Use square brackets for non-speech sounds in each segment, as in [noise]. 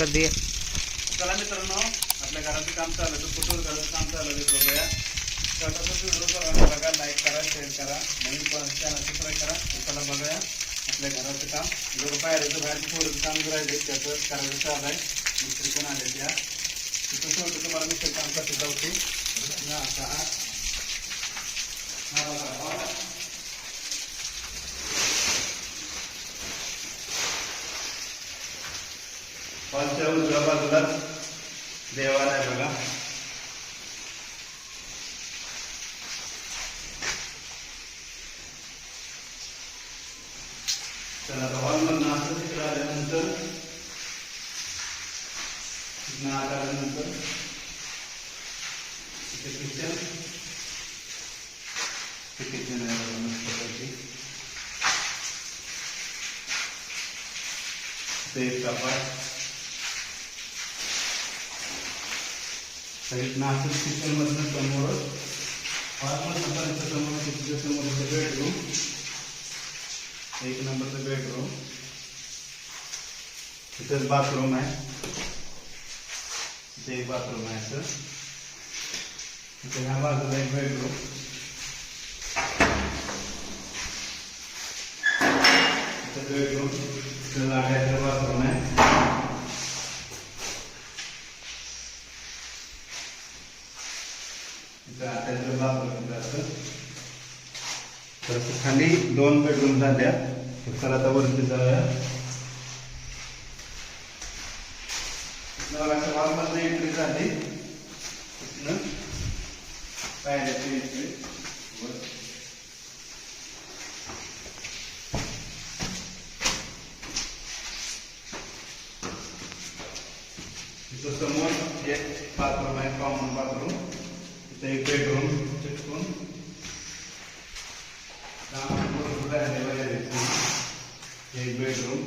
कर दिए। चला मित्रांनो आपल्या घराचं काम चालू तर कुठून घराचं काम चालू आहे बघूया. छोटासा व्हिडिओ करा बघा लाईक करा शेअर करा. नवीन चॅनल सबस्क्राईब करा. चला बघूया आपल्या घराचं काम. जर बाहेरचं बाहेरचं थोडंसं काम करायचं त्याचं करायचं चालू आहे. मिस्त्री पण आले त्या तिथं सोडलं तुम्हाला मिस्त्री काम कसं जाऊ ते हा बघा, बघा. हॉलच्या उजव्या बाजूलाच देवाला आहे बघा. चला आता हॉलमधनं असं तिकडे आल्यानंतर तिथनं आत आल्यानंतर इथे किचन ते किचन आहे बघा मस्तपैकी ते एक कपाट. तर नाशिक असंच किचनमधनं समोर हॉलमधनं समोर तिथं समोरचं बेडरूम एक नंबरचं बेडरूम तिथेच बाथरूम आहे. तिथे एक बाथरूम आहे सर तिथे ह्या बाजूला एक बेडरूम तिथं बेडरूम तिथं लागायचं बाथरूम आहे तिथं अटॅच बाथरूम तिथं असं तर खाली दोन बेडरूम झाल्या. तर आता वरती जाऊया. हॉलमधनं एंट्री झाली. तिथनं पायऱ्याची एंट्री समोर एक बाथरूम आहे कॉमन बाथरूम एक बेडरूम चिटकून एक बेडरूम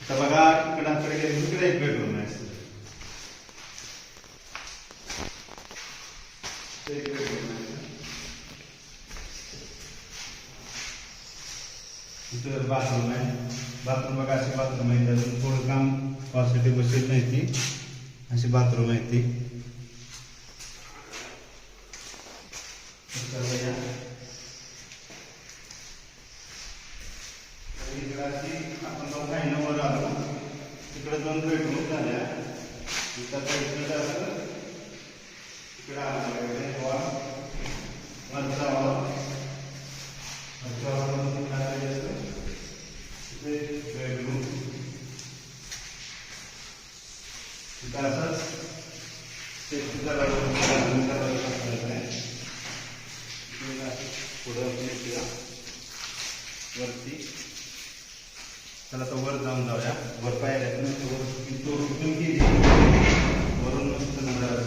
आता बघा इकडे गेले तिकडे एक बेडरूम आहे बाथरूम आहे बाथरूम बघा अशी बाथरूम आहे त्यातून थोडं काम पॉझिटिव्ह बसेल नाही ती अशी बाथरूम आहे ती तर बघा. तर इकडं अशी आपण दोन महिन्यावर आलो तिकडे दोन बेडरूम झाल्या आता इकडं असं इकडं आलं हॉल वरचा हॉल वरच्या हॉलमधून तिकडं आलेलं असं तिथे बेडरूम तिथं असंच सेफ्टीचा बाथरूम आहे पुढं वरती. त्याला तर वर जाऊन जाऊया. वर पायऱ्या तो गेली. वरून मस्त नजारा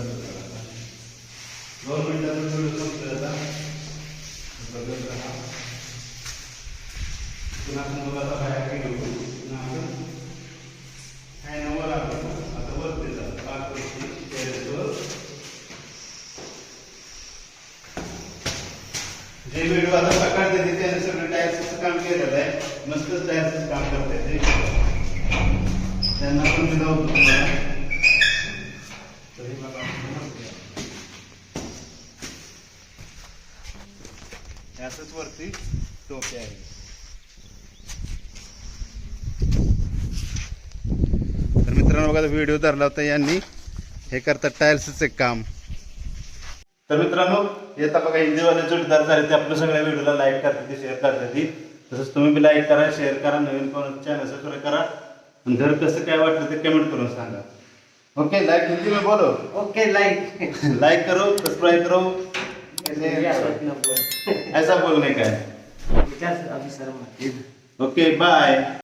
दोन मिनिटाचा व्हिडिओ आता. बघत राहा. पुन्हा आपण बाहेर गेलो. पुन्हा आपण काय नवर आलो आता वरती जातो पाच वरती टेरेसवर जे व्हिडिओ आता सकाळ देते त्याने सगळं टायर्सचं काम केलेलं आहे. मस्तच टायर्सचं काम करत आहे त्यांना पण दिला होतो तुम्हाला. असंच वरती टोपे आहे. तर मित्रांनो बघा व्हिडिओ धरला होता यांनी. हे करतात टायल्सचं एक काम. तर मित्रांनो येता बघा हिंदीवाले जोडीदार झाले ते आपल्या सगळ्या व्हिडिओला लाईक करतात ती शेअर करतात ती. तसंच तुम्ही बी लाईक करा शेअर करा नवीन कोण चॅनल सबस्क्राईब करा. आणि घर कसं काय वाटलं ते कमेंट करून सांगा. ओके लाईक हिंदी में बोलो. ओके लाइक लाइक [laughs] करो सब्सक्राइब करो. ऐसा बोलने का है. अभी शर्मा ओके बाय